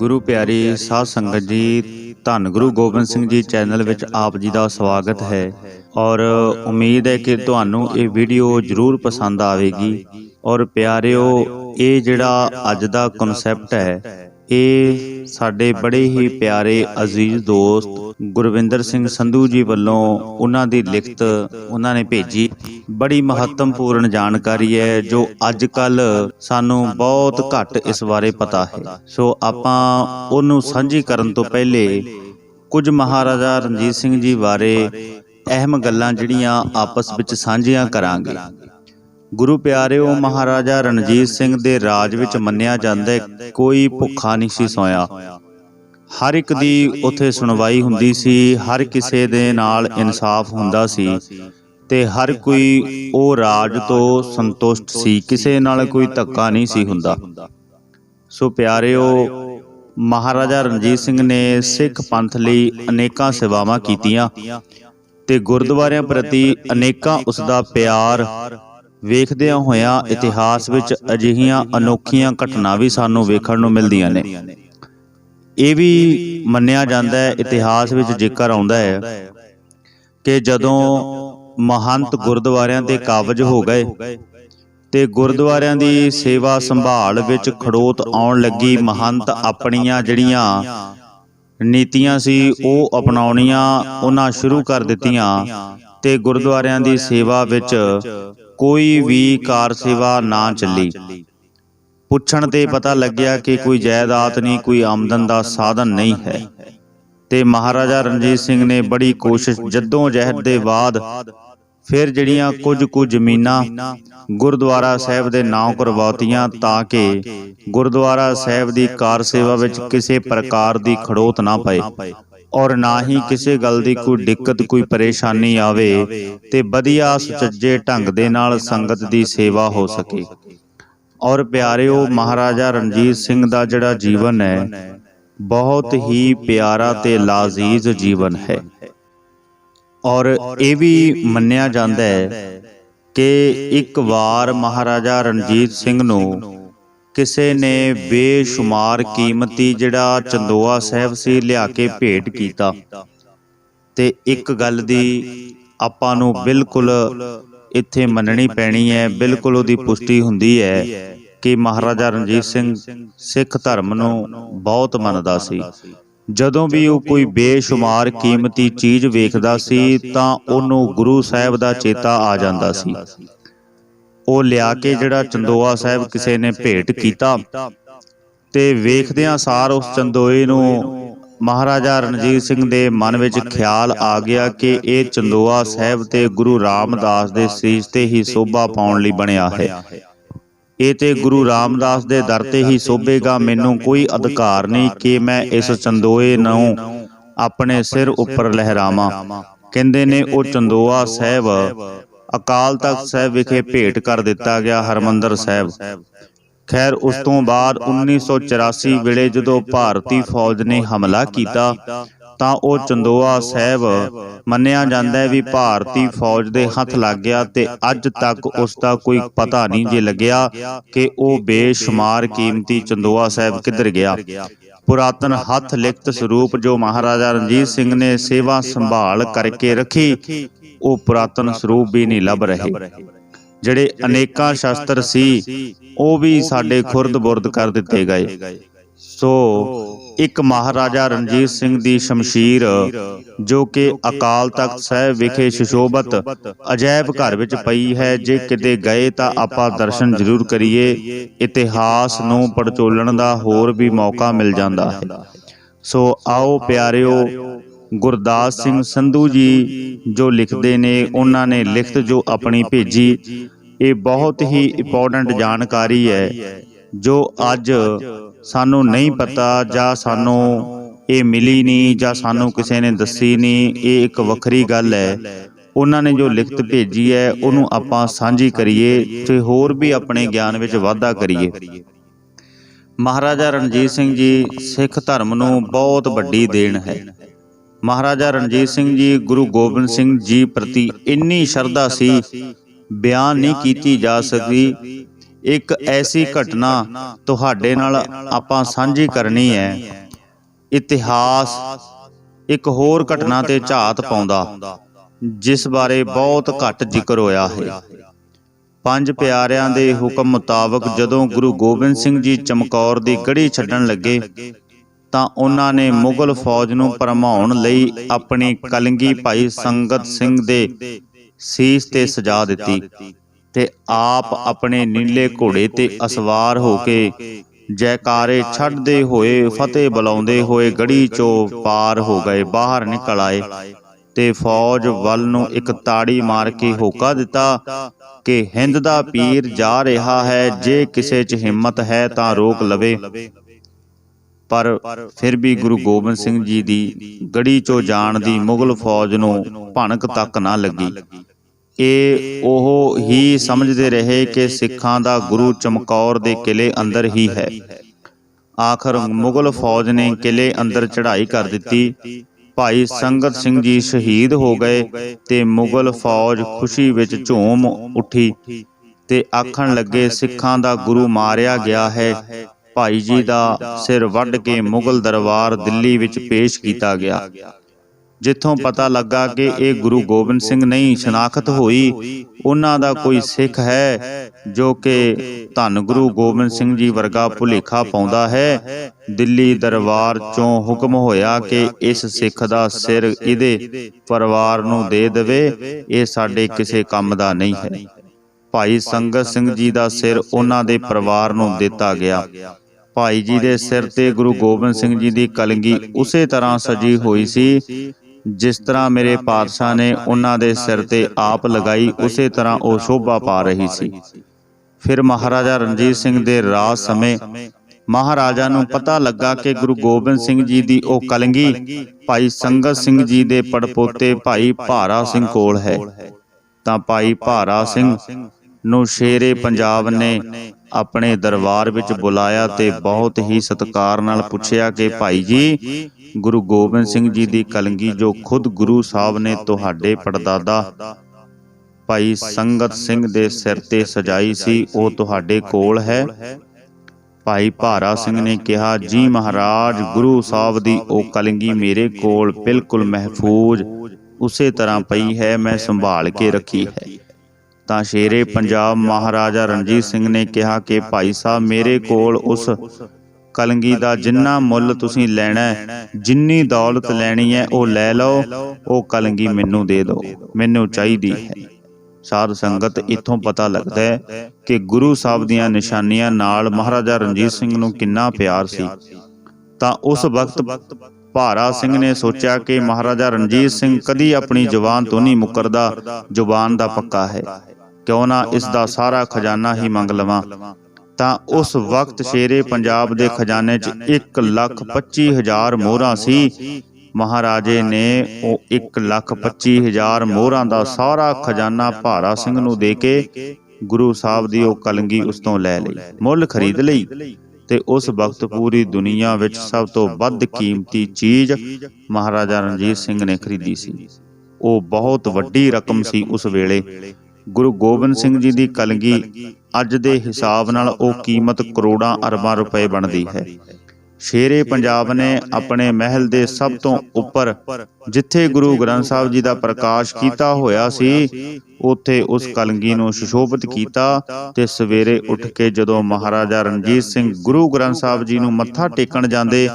ਗੁਰੂ ਪਿਆਰੀ ਸਾਧ ਸੰਗਤ ਜੀ, ਧੰਨ ਗੁਰੂ ਗੋਬਿੰਦ ਸਿੰਘ ਜੀ ਚੈਨਲ ਵਿੱਚ ਆਪ ਜੀ ਦਾ ਸਵਾਗਤ ਹੈ। ਔਰ ਉਮੀਦ ਹੈ ਕਿ ਤੁਹਾਨੂੰ ਇਹ ਵੀਡੀਓ ਜ਼ਰੂਰ ਪਸੰਦ ਆਵੇਗੀ। ਔਰ ਪਿਆਰਿਓ, ਇਹ ਜਿਹੜਾ ਅੱਜ ਦਾ ਕਨਸੈਪਟ ਹੈ, ਇਹ ਸਾਡੇ ਬੜੇ ਹੀ ਪਿਆਰੇ ਅਜ਼ੀਜ਼ ਦੋਸਤ ਗੁਰਵਿੰਦਰ ਸਿੰਘ ਸੰਧੂ ਜੀ ਵੱਲੋਂ ਉਹਨਾਂ ਦੀ ਲਿਖਤ ਉਹਨਾਂ ਨੇ ਭੇਜੀ। ਬੜੀ ਮਹੱਤਵਪੂਰਨ ਜਾਣਕਾਰੀ ਹੈ ਜੋ ਅੱਜ ਕੱਲ ਸਾਨੂੰ ਬਹੁਤ ਘੱਟ ਇਸ ਬਾਰੇ ਪਤਾ ਹੈ। ਸੋ ਆਪਾਂ ਉਹਨੂੰ ਸਾਂਝੀ ਕਰਨ ਤੋਂ ਪਹਿਲੇ ਕੁਝ ਮਹਾਰਾਜਾ ਰਣਜੀਤ ਸਿੰਘ ਜੀ ਬਾਰੇ ਅਹਿਮ ਗੱਲਾਂ ਜਿਹੜੀਆਂ ਆਪਸ ਵਿੱਚ ਸਾਂਝੀਆਂ ਕਰਾਂਗੇ। ਗੁਰੂ ਪਿਆਰਿਓ ਮਹਾਰਾਜਾ ਰਣਜੀਤ ਸਿੰਘ ਦੇ ਰਾਜ ਵਿੱਚ ਮੰਨਿਆ ਜਾਂਦਾ ਕੋਈ ਭੁੱਖਾ ਨਹੀਂ ਸੀ ਸੋਇਆ। ਹਰ ਇੱਕ ਦੀ ਉੱਥੇ ਸੁਣਵਾਈ ਹੁੰਦੀ ਸੀ, ਹਰ ਕਿਸੇ ਦੇ ਨਾਲ ਇਨਸਾਫ ਹੁੰਦਾ ਸੀ ਤੇ ਹਰ ਕੋਈ ਉਹ ਰਾਜ ਤੋਂ ਸੰਤੁਸ਼ਟ ਸੀ, ਕਿਸੇ ਨਾਲ ਕੋਈ ਧੱਕਾ ਨਹੀਂ ਸੀ ਹੁੰਦਾ। ਸੋ ਪਿਆਰਿਓ, ਮਹਾਰਾਜਾ ਰਣਜੀਤ ਸਿੰਘ ਨੇ ਸਿੱਖ ਪੰਥ ਲਈ ਅਨੇਕਾਂ ਸੇਵਾਵਾਂ ਕੀਤੀਆਂ ਤੇ ਗੁਰਦੁਆਰਿਆਂ ਪ੍ਰਤੀ ਅਨੇਕਾਂ ਉਸ ਦਾ ਪਿਆਰ ਵੇਖਦਿਆਂ ਹੋਇਆਂ ਇਤਿਹਾਸ ਵਿੱਚ ਅਜਿਹੀਆਂ ਅਨੋਖੀਆਂ ਘਟਨਾ ਵੀ ਸਾਨੂੰ ਵੇਖਣ ਨੂੰ ਮਿਲਦੀਆਂ ਨੇ। ਇਹ ਵੀ ਮੰਨਿਆ ਜਾਂਦਾ ਹੈ ਇਤਿਹਾਸ ਵਿੱਚ ਜ਼ਿਕਰ ਆਉਂਦਾ ਹੈ ਕਿ ਜਦੋਂ ਮਹੰਤ ਗੁਰਦੁਆਰਿਆਂ ਤੇ ਕਾਬਜ ਹੋ ਗਏ ਤੇ ਗੁਰਦੁਆਰਿਆਂ ਦੀ ਸੇਵਾ ਸੰਭਾਲ ਵਿੱਚ ਖੜੋਤ ਆਉਣ ਲੱਗੀ ਮਹੰਤ ਆਪਣੀਆਂ ਜਿਹੜੀਆਂ ਨੀਤੀਆਂ ਸੀ ਉਹ ਅਪਣਾਉਣੀਆਂ ਉਹਨਾਂ ਸ਼ੁਰੂ ਕਰ ਦਿੱਤੀਆਂ ਤੇ ਗੁਰਦੁਆਰਿਆਂ ਦੀ ਸੇਵਾ ਵਿੱਚ ਕੋਈ ਵੀ ਕਾਰ ਸੇਵਾ ਨਾ ਚੱਲੀ। ਪੁੱਛਣ ਤੇ ਪਤਾ ਲੱਗਿਆ ਕਿ ਕੋਈ ਜਾਇਦਾਦ ਨਹੀਂ ਕੋਈ ਆਮਦਨ ਦਾ ਸਾਧਨ ਨਹੀਂ ਹੈ। ਤੇ ਮਹਾਰਾਜਾ ਰਣਜੀਤ ਸਿੰਘ ਨੇ ਬੜੀ ਕੋਸ਼ਿਸ਼ ਜੱਦੋਂ ਜਹਿਦ ਦੇ ਬਾਅਦ ਫਿਰ ਜਿਹੜੀਆਂ ਕੁਝ ਕੁ ਜ਼ਮੀਨਾਂ ਗੁਰਦੁਆਰਾ ਸਾਹਿਬ ਦੇ ਨਾਂ ਕਰਵਾਤੀਆਂ ਤਾਂ ਕਿ ਗੁਰਦੁਆਰਾ ਸਾਹਿਬ ਦੀ ਕਾਰ ਸੇਵਾ ਵਿੱਚ ਕਿਸੇ ਪ੍ਰਕਾਰ ਦੀ ਖੜੋਤ ਨਾ ਪਏ। ਔਰ ਨਾ ਹੀ ਕਿਸੇ ਗੱਲ ਦੀ ਕੋਈ ਦਿੱਕਤ, ਕੋਈ ਪਰੇਸ਼ਾਨੀ ਆਵੇ ਤੇ ਵਧੀਆ ਸੁਚੱਜੇ ਢੰਗ ਦੇ ਨਾਲ ਸੰਗਤ ਦੀ ਸੇਵਾ ਹੋ ਸਕੇ। ਔਰ ਪਿਆਰਿਓ, ਮਹਾਰਾਜਾ ਰਣਜੀਤ ਸਿੰਘ ਦਾ ਜਿਹੜਾ ਜੀਵਨ ਹੈ, ਬਹੁਤ ਹੀ ਪਿਆਰਾ ਤੇ ਲਾਜ਼ੀਜ਼ ਜੀਵਨ ਹੈ। ਔਰ ਇਹ ਵੀ ਮੰਨਿਆ ਜਾਂਦਾ ਹੈ ਕਿ ਇੱਕ ਵਾਰ ਮਹਾਰਾਜਾ ਰਣਜੀਤ ਸਿੰਘ ਨੂੰ ਕਿਸੇ ਨੇ ਬੇਸ਼ੁਮਾਰ ਕੀਮਤੀ ਜਿਹੜਾ ਚੰਦੋਆ ਸਾਹਿਬ ਸੀ ਲਿਆ ਕੇ ਭੇਟ ਕੀਤਾ। ਤੇ ਇੱਕ ਗੱਲ ਦੀ ਆਪਾਂ ਨੂੰ ਬਿਲਕੁਲ ਇੱਥੇ ਮੰਨਣੀ ਪੈਣੀ ਹੈ ਬਿਲਕੁਲ ਉਹਦੀ ਪੁਸ਼ਟੀ ਹੁੰਦੀ ਹੈ ਕਿ ਮਹਾਰਾਜਾ ਰਣਜੀਤ ਸਿੰਘ ਸਿੱਖ ਧਰਮ ਨੂੰ ਬਹੁਤ ਮੰਨਦਾ ਸੀ। ਜਦੋਂ ਵੀ ਉਹ ਕੋਈ ਬੇਸ਼ੁਮਾਰ ਕੀਮਤੀ ਚੀਜ਼ ਵੇਖਦਾ ਸੀ ਤਾਂ ਉਹਨੂੰ ਗੁਰੂ ਸਾਹਿਬ ਦਾ ਚੇਤਾ ਆ ਜਾਂਦਾ ਸੀ। ਉਹ ਲਿਆ ਕੇ ਜਿਹੜਾ ਚੰਦੋਆ ਸਾਹਿਬ ਕਿਸੇ ਨੇ ਭੇਟ ਕੀਤਾ ਤੇ ਵੇਖਦਿਆਂ ਸਾਰ ਉਸ ਚੰਦੋਏ ਨੂੰ ਮਹਾਰਾਜਾ ਰਣਜੀਤ ਸਿੰਘ ਦੇ ਮਨ ਵਿੱਚ ਖਿਆਲ ਆ ਗਿਆ ਕਿ ਇਹ ਚੰਦੋਆ ਸਾਹਿਬ ਤੇ ਗੁਰੂ ਰਾਮਦਾਸ ਦੇ ਸੀਸ ਤੇ ਹੀ ਸੋਭਾ ਪਾਉਣ ਲਈ ਬਣਿਆ ਹੈ। ਇਹ ਤੇ ਗੁਰੂ ਰਾਮਦਾਸ ਦੇ ਦਰ ਤੇ ਹੀ ਸੋਭੇਗਾ, ਮੈਨੂੰ ਕੋਈ ਅਧਿਕਾਰ ਨਹੀਂ ਕਿ ਮੈਂ ਇਸ ਚੰਦੋਏ ਨੂੰ ਆਪਣੇ ਸਿਰ ਉੱਪਰ ਲਹਿਰਾਵਾਂ। ਕਹਿੰਦੇ ਨੇ, ਉਹ ਚੰਦੋਆ ਸਾਹਿਬ ਅਕਾਲ ਤਖਤ ਸਾਹਿਬ ਵਿਖੇ ਭੇਟ ਕਰ ਦਿੱਤਾ ਗਿਆ ਹਰਮੰਦਰ ਸਾਹਿਬ। ਖੈਰ ਉਸ ਤੋਂ ਬਾਅਦ 1984 ਵੇਲੇ ਜਦੋਂ ਭਾਰਤੀ ਫੌਜ ਨੇ ਹਮਲਾ ਕੀਤਾ ਤਾਂ ਉਹ ਚੰਦੋਆ ਸਾਹਿਬ ਮੰਨਿਆ ਜਾਂਦਾ ਹੈ ਵੀ ਭਾਰਤੀ ਫੌਜ ਦੇ ਹੱਥ ਲੱਗ ਗਿਆ ਤੇ ਅੱਜ ਤੱਕ ਉਸ ਦਾ ਕੋਈ ਪਤਾ ਨਹੀਂ ਜੇ ਲੱਗਿਆ ਕਿ ਉਹ ਬੇਸ਼ੁਮਾਰ ਕੀਮਤੀ ਚੰਦੋਆ ਸਾਹਿਬ ਕਿੱਧਰ ਗਿਆ। ਪੁਰਾਤਨ ਹੱਥ ਲਿਖਤ ਸਰੂਪ ਜੋ ਮਹਾਰਾਜਾ ਰਣਜੀਤ ਸਿੰਘ ਨੇ ਸੇਵਾ ਸੰਭਾਲ ਕਰਕੇ ਰੱਖੀ ਉਹ ਪੁਰਾਤਨ ਸਰੂਪ ਵੀ ਨਹੀਂ ਲੱਭ ਰਹੇ। ਜਿਹੜੇ ਅਨੇਕਾਂ ਸ਼ਾਸਤਰ ਸੀ ਉਹ ਵੀ ਸਾਡੇ ਖੁਰਦ-ਬੁਰਦ ਕਰ ਦਿੱਤੇ ਗਏ। ਸੋ ਇੱਕ ਮਹਾਰਾਜਾ ਰਣਜੀਤ ਸਿੰਘ ਦੀ ਸ਼ਮਸ਼ੀਰ ਜੋ ਕਿ ਅਕਾਲ ਤਖਤ ਸਾਹਿਬ ਵਿਖੇ ਸ਼ਿਸ਼ੋਭਤ ਅਜਾਇਬ ਘਰ ਵਿੱਚ ਪਈ ਹੈ। ਜੇ ਕਿਤੇ ਗਏ ਤਾਂ ਆਪਾਂ ਦਰਸ਼ਨ ਜ਼ਰੂਰ ਕਰੀਏ। ਇਤਿਹਾਸ ਨੂੰ ਪੜਚੋਲਣ ਦਾ ਹੋਰ ਵੀ ਮੌਕਾ ਮਿਲ ਜਾਂਦਾ ਹੈ। ਸੋ ਆਓ ਪਿਆਰਿਓ ਗੁਰਦਾਸ ਸਿੰਘ ਸੰਧੂ ਜੀ ਜੋ ਲਿਖਦੇ ਨੇ, ਉਹਨਾਂ ਨੇ ਲਿਖਤ ਜੋ ਆਪਣੀ ਭੇਜੀ, ਇਹ ਬਹੁਤ ਹੀ ਇੰਪੋਰਟੈਂਟ ਜਾਣਕਾਰੀ ਹੈ, ਜੋ ਅੱਜ ਸਾਨੂੰ ਨਹੀਂ ਪਤਾ ਜਾਂ ਸਾਨੂੰ ਇਹ ਮਿਲੀ ਨਹੀਂ ਜਾਂ ਸਾਨੂੰ ਕਿਸੇ ਨੇ ਦੱਸੀ ਨਹੀਂ, ਇਹ ਇੱਕ ਵੱਖਰੀ ਗੱਲ ਹੈ। ਉਹਨਾਂ ਨੇ ਜੋ ਲਿਖਤ ਭੇਜੀ ਹੈ, ਉਹਨੂੰ ਆਪਾਂ ਸਾਂਝੀ ਕਰੀਏ, ਤੇ ਹੋਰ ਵੀ ਆਪਣੇ ਗਿਆਨ ਵਿੱਚ ਵਾਧਾ ਕਰੀਏ। ਮਹਾਰਾਜਾ ਰਣਜੀਤ ਸਿੰਘ ਜੀ ਸਿੱਖ ਧਰਮ ਨੂੰ ਬਹੁਤ ਵੱਡੀ ਦੇਣ ਹੈ। ਮਹਾਰਾਜਾ ਰਣਜੀਤ ਸਿੰਘ ਜੀ, ਗੁਰੂ ਗੋਬਿੰਦ ਸਿੰਘ ਜੀ ਪ੍ਰਤੀ ਇੰਨੀ ਸ਼ਰਧਾ ਸੀ, ਬਿਆਨ ਨਹੀਂ ਕੀਤੀ ਜਾ ਸਕਦੀ ਇੱਕ ਐਸੀ ਘਟਨਾ ਤੁਹਾਡੇ ਨਾਲ ਆਪਾਂ ਸਾਂਝੀ ਕਰਨੀ ਹੈ। ਇਤਿਹਾਸ ਇੱਕ ਹੋਰ ਘਟਨਾ ਤੇ ਝਾਤ ਪਾਉਂਦਾ, ਜਿਸ ਬਾਰੇ ਬਹੁਤ ਘੱਟ ਜ਼ਿਕਰ ਹੋਇਆ ਹੈ। ਪੰਜ ਪਿਆਰਿਆਂ ਦੇ ਹੁਕਮ ਮੁਤਾਬਕ ਜਦੋਂ ਗੁਰੂ ਗੋਬਿੰਦ ਸਿੰਘ ਜੀ ਚਮਕੌਰ ਦੀ ਗੜੀ ਛੱਡਣ ਲੱਗੇ ਤਾਂ ਉਹਨਾਂ ਨੇ ਮੁਗਲ ਫੌਜ ਨੂੰ ਭਰਮਾਉਣ ਲਈ ਆਪਣੀ ਕਲੰਗੀ ਭਾਈ ਸੰਗਤ ਸਿੰਘ ਦੇ ਸੀਸ ਤੇ ਸਜਾ ਦਿੱਤੀ ਤੇ ਆਪ ਆਪਣੇ ਨੀਲੇ ਘੋੜੇ ਤੇ ਅਸਵਾਰ ਹੋ ਕੇ ਜੈਕਾਰੇ ਛੱਡਦੇ ਹੋਏ, ਫਤਿਹ ਬੁਲਾਉਂਦੇ ਹੋਏ ਗੜੀ ਚੋਂ ਪਾਰ ਹੋ ਗਏ, ਬਾਹਰ ਨਿਕਲ ਆਏ ਤੇ ਫੌਜ ਵੱਲ ਨੂੰ ਇੱਕ ਤਾੜੀ ਮਾਰ ਕੇ ਹੋਕਾ ਦਿੱਤਾ ਕਿ, ਹਿੰਦ ਦਾ ਪੀਰ ਜਾ ਰਿਹਾ ਹੈ, ਜੇ ਕਿਸੇ 'ਚ ਹਿੰਮਤ ਹੈ ਤਾਂ ਰੋਕ ਲਵੇ। ਪਰ ਫਿਰ ਵੀ ਗੁਰੂ ਗੋਬਿੰਦ ਸਿੰਘ ਜੀ ਦੀ ਗੜੀ ਚੋਂ ਜਾਣ ਦੀ ਮੁਗਲ ਫੌਜ ਨੂੰ ਭਣਕ ਤੱਕ ਨਾ ਲੱਗੀ। ਇਹ ਉਹ ਹੀ ਸਮਝਦੇ ਰਹੇ ਕਿ ਸਿੱਖਾਂ ਦਾ ਗੁਰੂ ਚਮਕੌਰ ਦੇ ਕਿਲੇ ਅੰਦਰ ਹੀ ਹੈ। ਆਖਰ ਮੁਗਲ ਫੌਜ ਨੇ ਕਿਲੇ ਅੰਦਰ ਚੜ੍ਹਾਈ ਕਰ ਦਿੱਤੀ। ਭਾਈ ਸੰਗਤ ਸਿੰਘ ਜੀ ਸ਼ਹੀਦ ਹੋ ਗਏ ਤੇ ਮੁਗਲ ਫੌਜ ਖੁਸ਼ੀ ਵਿੱਚ ਝੂਮ ਉੱਠੀ ਤੇ ਆਖਣ ਲੱਗੇ, ਸਿੱਖਾਂ ਦਾ ਗੁਰੂ ਮਾਰਿਆ ਗਿਆ ਹੈ ਭਾਈ ਜੀ ਦਾ ਸਿਰ ਵੱਢ ਕੇ ਮੁਗਲ ਦਰਬਾਰ ਦਿੱਲੀ ਵਿੱਚ ਪੇਸ਼ ਕੀਤਾ ਗਿਆ। ਜਿੱਥੋਂ ਪਤਾ ਲੱਗਾ ਕਿ ਇਹ ਗੁਰੂ ਗੋਬਿੰਦ ਸਿੰਘ ਨਹੀਂ ਸ਼ਨਾਖਤ ਹੋਈ। ਉਹਨਾਂ ਦਾ ਕੋਈ ਸਿੱਖ ਹੈ ਜੋ ਕਿ ਧੰਨ ਗੁਰੂ ਗੋਬਿੰਦ ਸਿੰਘ ਜੀ ਵਰਗਾ ਭੁਲੇਖਾ ਪਾਉਂਦਾ ਹੈ। ਦਿੱਲੀ ਦਰਬਾਰ ਚੋਂ ਹੁਕਮ ਹੋਇਆ ਕਿ ਇਸ ਸਿੱਖ ਦਾ ਸਿਰ ਇਹਦੇ ਪਰਿਵਾਰ ਨੂੰ ਦੇ ਦੇਵੇ। ਇਹ ਸਾਡੇ ਕਿਸੇ ਕੰਮ ਦਾ ਨਹੀਂ ਹੈ। ਭਾਈ ਸੰਗਤ ਸਿੰਘ ਜੀ ਦਾ ਸਿਰ ਉਹਨਾਂ ਦੇ ਪਰਿਵਾਰ ਨੂੰ ਦਿੱਤਾ ਗਿਆ। ਭਾਈ ਜੀ ਦੇ ਸਿਰ ਤੇ ਗੁਰੂ ਗੋਬਿੰਦ ਸਿੰਘ ਜੀ ਦੀ ਕਲਗੀ ਉਸੇ ਤਰ੍ਹਾਂ ਸਜੀ ਹੋਈ ਸੀ ਜਿਸ ਤਰ੍ਹਾਂ ਮੇਰੇ ਪਾਤਸ਼ਾਹ ਨੇ ਉਹਨਾਂ ਦੇ ਸਿਰ ਤੇ ਆਪ ਲਗਾਈ ਉਸੇ ਤਰ੍ਹਾਂ ਉਹ ਸ਼ੋਭਾ ਪਾ ਰਹੀ ਸੀ। ਫਿਰ ਮਹਾਰਾਜਾ ਰਣਜੀਤ ਸਿੰਘ ਦੇ ਰਾਜ ਸਮੇਂ ਮਹਾਰਾਜਾ ਨੂੰ ਪਤਾ ਲੱਗਾ ਕਿ ਗੁਰੂ ਗੋਬਿੰਦ ਸਿੰਘ ਜੀ ਦੀ ਉਹ ਕਲਗੀ। ਭਾਈ ਸੰਗਤ ਸਿੰਘ ਜੀ ਦੇ ਪੜਪੋਤੇ ਭਾਈ ਭਾਰਾ ਸਿੰਘ ਕੋਲ ਹੈ। ਤਾਂ ਭਾਈ ਭਾਰਾ ਸਿੰਘ ਨੂੰ ਸ਼ੇਰੇ ਪੰਜਾਬ ਨੇ ਆਪਣੇ ਦਰਬਾਰ ਵਿੱਚ ਬੁਲਾਇਆ ਤੇ ਬਹੁਤ ਹੀ ਸਤਿਕਾਰ ਨਾਲ ਪੁੱਛਿਆ ਕਿ ਭਾਈ ਜੀ ਗੁਰੂ ਗੋਬਿੰਦ ਸਿੰਘ ਜੀ ਦੀ ਕਲਗੀ ਜੋ ਖੁਦ ਗੁਰੂ ਸਾਹਿਬ ਨੇ ਤੁਹਾਡੇ ਪੜਦਾਦਾ ਭਾਈ ਸੰਗਤ ਸਿੰਘ ਦੇ ਸਿਰ ਤੇ ਸਜਾਈ ਸੀ ਉਹ ਤੁਹਾਡੇ ਕੋਲ ਹੈ। ਭਾਈ ਭਾਰਾ ਸਿੰਘ ਨੇ ਕਿਹਾ ਜੀ ਮਹਾਰਾਜ ਗੁਰੂ ਸਾਹਿਬ ਦੀ ਉਹ ਕਲਗੀ ਮੇਰੇ ਕੋਲ ਬਿਲਕੁਲ ਮਹਿਫੂਜ਼ ਉਸੇ ਤਰ੍ਹਾਂ ਪਈ ਹੈ ਮੈਂ ਸੰਭਾਲ ਕੇ ਰੱਖੀ ਹੈ। ਤਾਂ ਸ਼ੇਰੇ ਪੰਜਾਬ ਮਹਾਰਾਜਾ ਰਣਜੀਤ ਸਿੰਘ ਨੇ ਕਿਹਾ ਕਿ ਭਾਈ ਸਾਹਿਬ, ਮੇਰੇ ਕੋਲ ਉਸ ਕਲਗੀ ਦਾ ਜਿੰਨਾ ਮੁੱਲ ਤੁਸੀਂ ਲੈਣਾ ਹੈ, ਜਿੰਨੀ ਦੌਲਤ ਲੈਣੀ ਹੈ, ਉਹ ਲੈ ਲਓ, ਉਹ ਕਲਗੀ ਮੈਨੂੰ ਦੇ ਦਿਓ, ਮੈਨੂੰ ਚਾਹੀਦੀ ਹੈ। ਸਾਧ ਸੰਗਤ ਇਥੋਂ ਪਤਾ ਲੱਗਦਾ ਹੈ ਕਿ ਗੁਰੂ ਸਾਹਿਬ ਦੀਆਂ ਨਿਸ਼ਾਨੀਆਂ ਨਾਲ ਮਹਾਰਾਜਾ ਰਣਜੀਤ ਸਿੰਘ ਨੂੰ ਕਿੰਨਾ ਪਿਆਰ ਸੀ। ਤਾਂ ਉਸ ਵਕਤ ਭਾਰਾ ਸਿੰਘ ਨੇ ਸੋਚਿਆ ਕਿ ਮਹਾਰਾਜਾ ਰਣਜੀਤ ਸਿੰਘ ਕਦੀ ਆਪਣੀ ਜ਼ੁਬਾਨ ਤੋਂ ਨਹੀਂ ਮੁਕਰਦਾ, ਜ਼ੁਬਾਨ ਦਾ ਪੱਕਾ ਹੈ। ਕਿਉਂ ਨਾ ਇਸ ਦਾ ਸਾਰਾ ਖਜ਼ਾਨਾ ਹੀ ਮੰਗ ਲਵਾਂ। ਤਾਂ ਉਸ ਵਕਤ ਸ਼ੇਰੇ ਪੰਜਾਬ ਦੇ ਖਜ਼ਾਨੇ 'ਚ 1 ਲੱਖ 25 ਹਜ਼ਾਰ ਮੋਹਰਾਂ ਸੀ। ਮਹਾਰਾਜੇ ਨੇ ਉਹ 1 ਲੱਖ 25 ਹਜ਼ਾਰ ਮੋਹਰਾਂ ਦਾ ਸਾਰਾ ਖਜ਼ਾਨਾ ਭਾਰਾ ਸਿੰਘ ਨੂੰ ਦੇ ਕੇ ਗੁਰੂ ਸਾਹਿਬ ਦੀ ਉਹ ਕਲਗੀ ਉਸ ਤੋਂ ਲੈ ਲਈ। ਮੁੱਲ ਖਰੀਦ ਲਈ। ਤੇ ਉਸ ਵਕਤ ਪੂਰੀ ਦੁਨੀਆ ਵਿੱਚ ਸਭ ਤੋਂ ਵੱਧ ਕੀਮਤੀ ਚੀਜ਼ ਮਹਾਰਾਜਾ ਰਣਜੀਤ ਸਿੰਘ ਨੇ ਖਰੀਦੀ ਸੀ। ਉਹ ਬਹੁਤ ਵੱਡੀ ਰਕਮ ਸੀ ਉਸ ਵੇਲੇ ਗੁਰੂ ਗੋਬਿੰਦ ਸਿੰਘ ਜੀ ਦੀ ਕਲਗੀ ਅੱਜ ਦੇ ਹਿਸਾਬ ਨਾਲ ਉਹ ਕੀਮਤ ਕਰੋੜਾਂ ਅਰਬਾਂ ਰੁਪਏ ਬਣਦੀ ਹੈ। ਸ਼ੇਰੇ ਪੰਜਾਬ ਨੇ ਆਪਣੇ ਮਹਿਲ ਦੇ ਸਭ ਤੋਂ ਉੱਪਰ ਜਿੱਥੇ ਗੁਰੂ ਗ੍ਰੰਥ ਸਾਹਿਬ ਜੀ ਦਾ ਪ੍ਰਕਾਸ਼ ਕੀਤਾ ਹੋਇਆ ਸੀ ਉੱਥੇ ਉਸ ਕਲਗੀ ਨੂੰ ਸੁਸ਼ੋਭਿਤ ਕੀਤਾ ਤੇ ਸਵੇਰੇ ਉੱਠ ਕੇ ਜਦੋਂ ਮਹਾਰਾਜਾ ਰਣਜੀਤ ਸਿੰਘ ਗੁਰੂ ਗ੍ਰੰਥ ਸਾਹਿਬ ਜੀ ਨੂੰ ਮੱਥਾ ਟੇਕਣ ਜਾਂਦੇ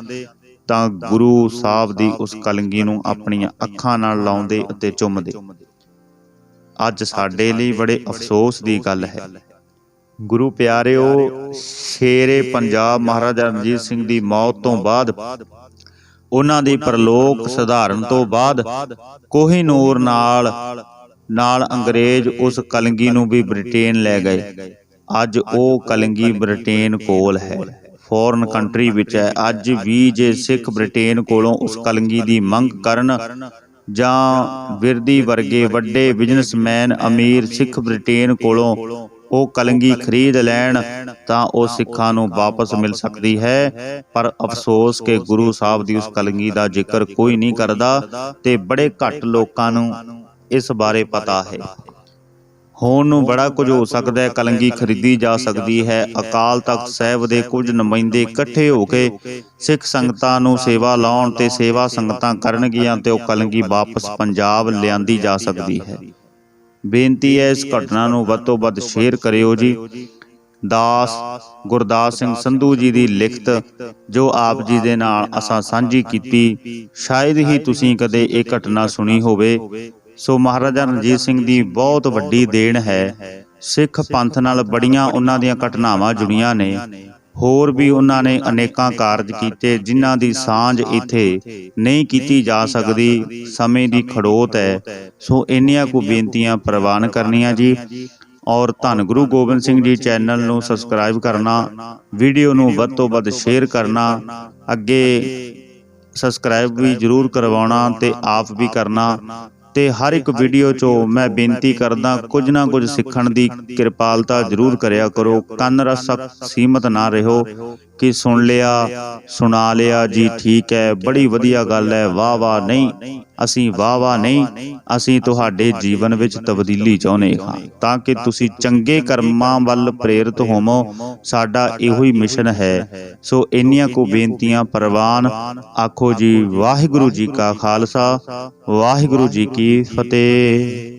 ਤਾਂ ਗੁਰੂ ਸਾਹਿਬ ਦੀ ਉਸ ਕਲਗੀ ਨੂੰ ਆਪਣੀਆਂ ਅੱਖਾਂ ਨਾਲ ਲਾਉਂਦੇ ਅਤੇ ਚੁੰਮਦੇ। ਅੱਜ ਸਾਡੇ ਲਈ ਬੜੇ ਅਫਸੋਸ ਦੀ ਗੱਲ ਹੈ। ਗੁਰੂ ਪਿਆਰਿਓ ਸ਼ੇਰੇ ਪੰਜਾਬ ਮਹਾਰਾਜਾ ਰਣਜੀਤ ਸਿੰਘ ਦੀ ਮੌਤ ਤੋਂ ਬਾਅਦ ਉਹਨਾਂ ਦੀ ਪਰਲੋਕ ਸਧਾਰਨ ਤੋਂ ਬਾਅਦ ਕੋਹੀਨੂਰ ਨਾਲ ਨਾਲ ਅੰਗਰੇਜ਼ ਉਸ ਕਲਗੀ ਨੂੰ ਵੀ ਬ੍ਰਿਟੇਨ ਲੈ ਗਏ। ਅੱਜ ਉਹ ਕਲਗੀ ਬ੍ਰਿਟੇਨ ਕੋਲ ਹੈ। ਫੋਰਨ ਕੰਟਰੀ ਵਿੱਚ ਹੈ। ਅੱਜ ਵੀ ਜੇ ਸਿੱਖ ਬ੍ਰਿਟੇਨ ਕੋਲੋਂ ਉਸ ਕਲਗੀ ਦੀ ਮੰਗ ਕਰਨ ਜਾਂ ਵਿਰਦੀ ਵਰਗੇ ਵੱਡੇ ਬਿਜ਼ਨਸਮੈਨ, ਅਮੀਰ ਸਿੱਖ ਬ੍ਰਿਟੇਨ ਕੋਲੋਂ ਉਹ ਕਲੰਗੀ ਖਰੀਦ ਲੈਣ, ਤਾਂ ਉਹ ਸਿੱਖਾਂ ਨੂੰ ਵਾਪਸ ਮਿਲ ਸਕਦੀ ਹੈ। ਪਰ ਅਫਸੋਸ ਕਿ ਗੁਰੂ ਸਾਹਿਬ ਦੀ ਉਸ ਕਲੰਗੀ ਦਾ ਜ਼ਿਕਰ ਕੋਈ ਨਹੀਂ ਕਰਦਾ ਤੇ ਬੜੇ ਘੱਟ ਲੋਕਾਂ ਨੂੰ ਇਸ ਬਾਰੇ ਪਤਾ ਹੈ। ਹੋਣ ਨੂੰ ਬੜਾ ਕੁਝ ਹੋ ਸਕਦਾ ਹੈ, ਕਲੰਗੀ ਖਰੀਦੀ ਜਾ ਸਕਦੀ ਹੈ। ਅਕਾਲ ਤਖਤ ਸਾਹਿਬ ਦੇ ਕੁਝ ਨੁਮਾਇੰਦੇ ਇਕੱਠੇ ਹੋ ਕੇ ਸਿੱਖ ਸੰਗਤਾਂ ਨੂੰ ਸੇਵਾ ਲਾਉਣ ਤੇ ਸੇਵਾ ਸੰਗਤਾਂ ਕਰਨਗੀਆਂ ਤੇ ਉਹ ਕਲੰਗੀ ਵਾਪਸ ਪੰਜਾਬ ਲਿਆਂਦੀ ਜਾ ਸਕਦੀ ਹੈ। ਬੇਨਤੀ ਹੈ, ਇਸ ਘਟਨਾ ਨੂੰ ਵੱਧ ਤੋਂ ਵੱਧ ਸ਼ੇਅਰ ਕਰਿਓ ਜੀ। ਦਾਸ ਗੁਰਦਾਸ ਸਿੰਘ ਸੰਧੂ ਜੀ ਦੀ ਲਿਖਤ, ਜੋ ਆਪ ਜੀ ਦੇ ਨਾਲ ਅਸਾਂ ਸਾਂਝੀ ਕੀਤੀ, ਸ਼ਾਇਦ ਹੀ ਤੁਸੀਂ ਕਦੇ ਇਹ ਘਟਨਾ ਸੁਣੀ ਹੋਵੇ। ਸੋ ਮਹਾਰਾਜਾ ਰਣਜੀਤ ਸਿੰਘ ਦੀ ਬਹੁਤ ਵੱਡੀ ਦੇਣ ਹੈ। ਸਿੱਖ ਪੰਥ ਨਾਲ ਬੜੀਆਂ ਉਹਨਾਂ ਦੀਆਂ ਘਟਨਾਵਾਂ ਜੁੜੀਆਂ ਨੇ। ਹੋਰ ਵੀ ਉਹਨਾਂ ਨੇ ਅਨੇਕਾਂ ਕਾਰਜ ਕੀਤੇ ਜਿਨ੍ਹਾਂ ਦੀ ਸਾਂਝ ਇੱਥੇ ਨਹੀਂ ਕੀਤੀ ਜਾ ਸਕਦੀ। ਸਮੇਂ ਦੀ ਖੜੋਤ ਹੈ। ਸੋ ਇੰਨੀਆਂ ਕੁ ਬੇਨਤੀਆਂ ਪ੍ਰਵਾਨ ਕਰਨੀਆਂ ਜੀ। ਔਰ ਧੰਨ ਗੁਰੂ ਗੋਬਿੰਦ ਸਿੰਘ ਜੀ ਚੈਨਲ ਨੂੰ ਸਬਸਕ੍ਰਾਈਬ ਕਰਨਾ, ਵੀਡੀਓ ਨੂੰ ਵੱਧ ਤੋਂ ਵੱਧ ਸ਼ੇਅਰ ਕਰਨਾ, ਅੱਗੇ ਸਬਸਕ੍ਰਾਈਬ ਵੀ ਜਰੂਰ ਕਰਵਾਉਣਾ ਤੇ ਆਪ ਵੀ ਕਰਨਾ। ਤੇ ਹਰ ਇੱਕ ਵੀਡੀਓ 'ਚੋਂ ਮੈਂ ਬੇਨਤੀ ਕਰਦਾ, ਕੁਝ ਨਾ ਕੁਝ ਸਿੱਖਣ ਦੀ ਕਿਰਪਾਲਤਾ ਜਰੂਰ ਕਰਿਆ ਕਰੋ। ਕੰਨ ਰਸਕ, ਸੀਮਤ ਨਾ ਰਹੋ ਕਿ ਸੁਣ ਲਿਆ, ਸੁਣਾ ਲਿਆ, ਜੀ ਠੀਕ ਹੈ, ਬੜੀ ਵਧੀਆ ਗੱਲ ਹੈ ਵਾਹ ਵਾਹ ਨਹੀਂ। ਅਸੀਂ ਵਾਹ ਵਾਹ ਨਹੀਂ ਅਸੀਂ ਤੁਹਾਡੇ ਜੀਵਨ ਵਿੱਚ ਤਬਦੀਲੀ ਚਾਹੁੰਦੇ ਹਾਂ ਤਾਂ ਕਿ ਤੁਸੀਂ ਚੰਗੇ ਕਰਮਾਂ ਵੱਲ ਪ੍ਰੇਰਿਤ ਹੋਵੋ ਸਾਡਾ ਇਹੋ ਹੀ ਮਿਸ਼ਨ ਹੈ। ਸੋ ਇੰਨੀਆਂ ਕੋ ਬੇਨਤੀਆਂ ਪ੍ਰਵਾਨ ਆਖੋ ਜੀ ਵਾਹਿਗੁਰੂ ਜੀ ਕਾ ਖਾਲਸਾ ਵਾਹਿਗੁਰੂ ਜੀ ਕੀ ਫਤਿਹ।